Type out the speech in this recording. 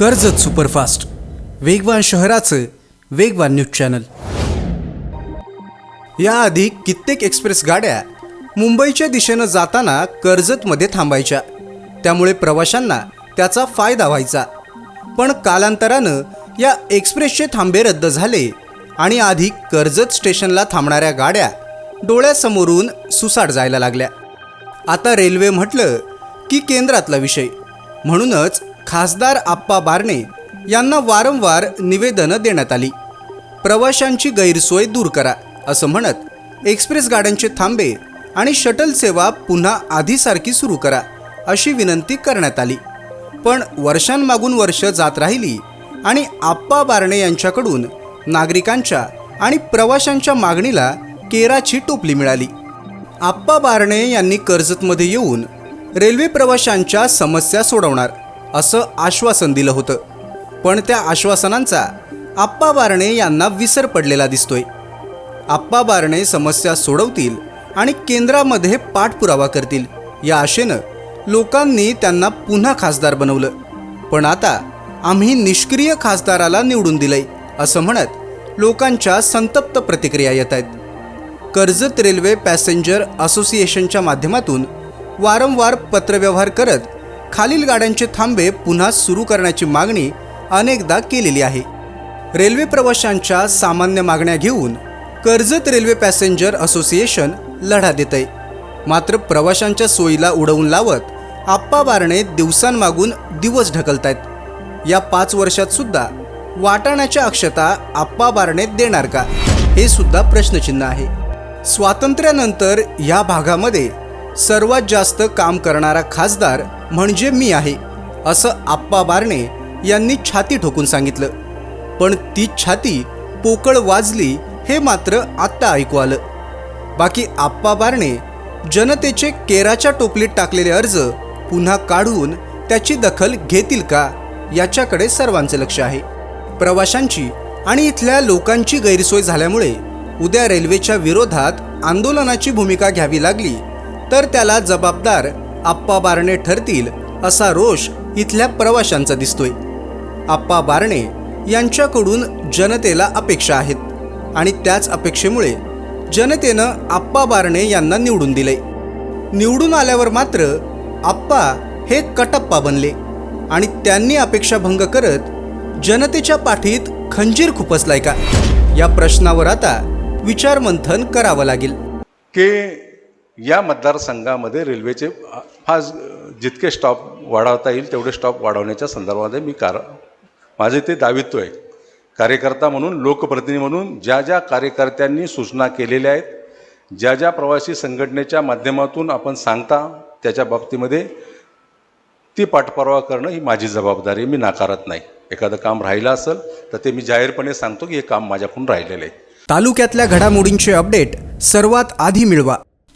Karjat superfast. वेगवान शहराचं वेगवान न्यूज चॅनल. याआधी कित्येक एक्सप्रेस गाड्या मुंबईच्या दिशेनं जाताना कर्जतमध्ये थांबायच्या. त्यामुळे प्रवाशांना त्याचा फायदा व्हायचा. पण कालांतरानं या एक्सप्रेसचे थांबे रद्द झाले आणि आधी कर्जत स्टेशनला थांबणाऱ्या गाड्या डोळ्यासमोरून सुसाट जायला लागल्या. आता रेल्वे म्हटलं की केंद्रातला विषय. म्हणूनच खासदार आप्पा बारणे यांना वारंवार निवेदनं देण्यात आली. प्रवाशांची गैरसोय दूर करा असं म्हणत एक्सप्रेस गाड्यांचे थांबे आणि शटल सेवा पुन्हा आधीसारखी सुरू करा अशी विनंती करण्यात आली. पण वर्षांमागून वर्ष जात राहिली आणि आप्पा बारणे यांच्याकडून नागरिकांच्या आणि प्रवाशांच्या मागणीला केराची टोपली मिळाली. आप्पा बारणे यांनी कर्जतमध्ये येऊन रेल्वे प्रवाशांच्या समस्या सोडवणार असं आश्वासन दिलं होतं. पण त्या आश्वासनांचा आप्पा बारणे यांना विसर पडलेला दिसतोय. आप्पा बारणे समस्या सोडवतील आणि केंद्रामध्ये पाठपुरावा करतील या आशेनं लोकांनी त्यांना पुन्हा खासदार बनवलं. पण आता आम्ही निष्क्रिय खासदाराला निवडून दिलंय असं म्हणत लोकांच्या संतप्त प्रतिक्रिया येत आहेत. कर्जत रेल्वे पॅसेंजर असोसिएशनच्या माध्यमातून वारंवार पत्रव्यवहार करत खालील गाड्यांचे थांबे पुन्हा सुरू करण्याची मागणी अनेकदा केलेली आहे. रेल्वे प्रवाशांच्या सामान्य मागण्या घेऊन कर्जत रेल्वे पॅसेंजर असोसिएशन लढा देत आहे मात्र प्रवाशांच्या सोयीला उडवून लावत आप्पा बारणे दिवसांमागून दिवस ढकलतायत. या पाच वर्षात सुद्धा वाटाण्याच्या अक्षता आप्पा बारणे देणार का? हे सुद्धा प्रश्नचिन्ह आहे. स्वातंत्र्यानंतर या भागामध्ये सर्वात जास्त काम करणारा खासदार म्हणजे मी आहे असं आप्पा बारणे यांनी छाती ठोकून सांगितलं. पण ती छाती पोकळ वाजली हे मात्र आत्ता ऐकू आलं. बाकी आप्पा बारणे जनतेचे केराच्या टोपलीत टाकलेले अर्ज पुन्हा काढून त्याची दखल घेतील का याच्याकडे सर्वांचे लक्ष आहे. प्रवाशांची आणि इथल्या लोकांची गैरसोय झाल्यामुळे उद्या रेल्वेच्या विरोधात आंदोलनाची भूमिका घ्यावी लागली तर त्याला जबाबदार आप्पा बारणे ठरतील असा रोष इथल्या प्रवाशांचा दिसतोय. आप्पा बारणे यांच्याकडून जनतेला अपेक्षा आहेत आणि त्याच अपेक्षेमुळे जनतेनं आप्पा बारणे यांना निवडून दिले निवडून आल्यावर मात्र आप्पा हे कटप्पा बनले आणि त्यांनी अपेक्षा भंग करत जनतेच्या पाठीत खंजीर खुपसलाय का? या प्रश्नावर आता विचारमंथन करावं लागेल. की या मतदारसंघामध्ये रेल्वेचे फार जितके स्टॉप वाढवता येईल तेवढे स्टॉप वाढवण्याच्या संदर्भामध्ये मी कार माझे ते दावित्व आहे. कार्यकर्ता म्हणून लोकप्रतिनिधी म्हणून ज्या ज्या कार्यकर्त्यांनी सूचना केलेल्या आहेत ज्या ज्या प्रवासी संघटनेच्या माध्यमातून आपण सांगता त्याच्या बाबतीमध्ये ती पाठपुरावा करणं ही माझी जबाबदारी मी नाकारत नाही. एखादं काम राहिलं असेल तर ते मी जाहीरपणे सांगतो की हे काम माझ्याकडून राहिलेलं आहे. तालुक्यातल्या घडामोडींचे अपडेट सर्वात आधी मिळवा.